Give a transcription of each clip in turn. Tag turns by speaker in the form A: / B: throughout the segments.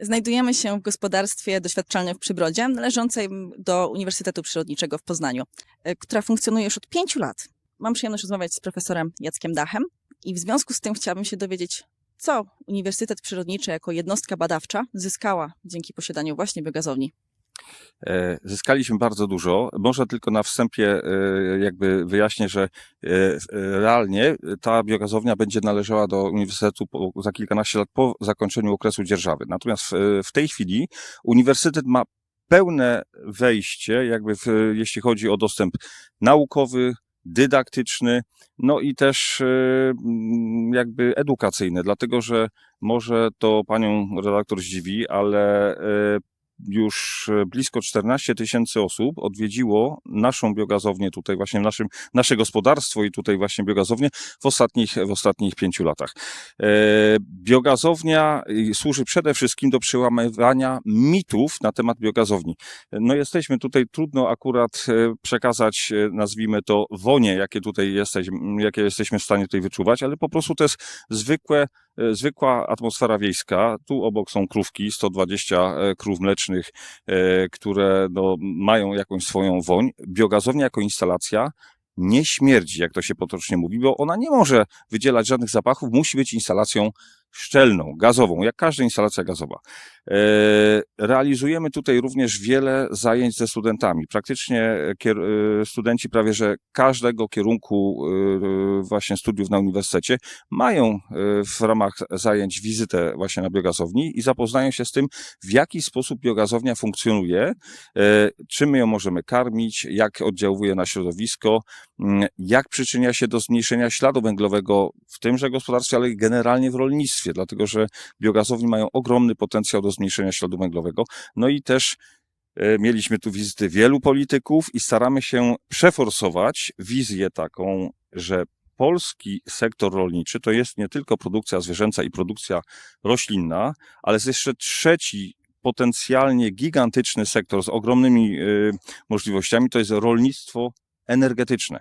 A: Znajdujemy się w gospodarstwie doświadczalnym w Przybrodzie, należącym do Uniwersytetu Przyrodniczego w Poznaniu, e, która funkcjonuje już od pięciu lat. Mam przyjemność rozmawiać z profesorem Jackiem Dachem i w związku z tym chciałabym się dowiedzieć, co Uniwersytet Przyrodniczy jako jednostka badawcza zyskała dzięki posiadaniu właśnie biogazowni.
B: E, Zyskaliśmy bardzo dużo. Może tylko na wstępie e, jakby wyjaśnię, że e, realnie ta biogazownia będzie należała do Uniwersytetu za kilkanaście lat po zakończeniu okresu dzierżawy. Natomiast w, tej chwili Uniwersytet ma pełne wejście, jakby w, jeśli chodzi o dostęp naukowy, dydaktyczny, no i też jakby edukacyjny, dlatego że może to panią redaktor zdziwi, ale już e, blisko 14 tysięcy osób odwiedziło naszą biogazownię tutaj właśnie naszym, nasze gospodarstwo i tutaj właśnie biogazownię w ostatnich, w ostatnich pięciu latach. E, biogazownia y, służy przede wszystkim do przełamywania mitów na temat biogazowni. No jesteśmy tutaj, trudno akurat e, przekazać, nazwijmy to, wonie, jakie tutaj jesteśmy, jakie jesteśmy w stanie tutaj wyczuwać, ale po prostu to jest zwykłe zwykła atmosfera wiejska. Tu obok są krówki, 120 e, krów mlecznych, e, które no, mają jakąś swoją woń. Biogazownia jako instalacja nie śmierdzi, jak to się potocznie mówi, bo ona nie może wydzielać żadnych zapachów, musi być instalacją szczelną, gazową, jak każda instalacja gazowa. E, Realizujemy tutaj również wiele zajęć ze studentami. Praktycznie kier- e, studenci prawie że każdego kierunku e, właśnie studiów na uniwersytecie mają e, w ramach zajęć wizytę właśnie na biogazowni i zapoznają się z tym, w jaki sposób biogazownia funkcjonuje, e, czym my ją możemy karmić, jak oddziałuje na środowisko, mm, jak przyczynia się do zmniejszenia śladu węglowego w tymże gospodarstwie, ale generalnie w rolnictwie, dlatego że biogazownie mają ogromny potencjał do zmniejszenia śladu węglowego. No i też e, mieliśmy tu wizyty wielu polityków i staramy się przeforsować wizję taką, że polski sektor rolniczy to jest nie tylko produkcja zwierzęca i produkcja roślinna, ale jest jeszcze trzeci potencjalnie gigantyczny sektor z ogromnymi e, możliwościami, to jest rolnictwo energetyczne.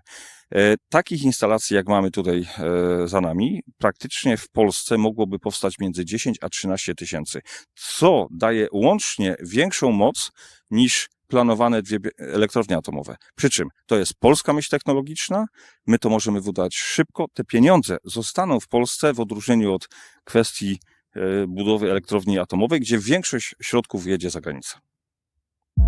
B: E, Takich instalacji, jak mamy tutaj e, za nami, praktycznie w Polsce mogłoby powstać między 10 a 13 tysięcy, co daje łącznie większą moc niż planowane dwie elektrownie atomowe. Przy czym to jest polska myśl technologiczna, my to możemy wydać szybko, te pieniądze zostaną w Polsce w odróżnieniu od kwestii e, budowy elektrowni atomowej, gdzie większość środków jedzie za granicę.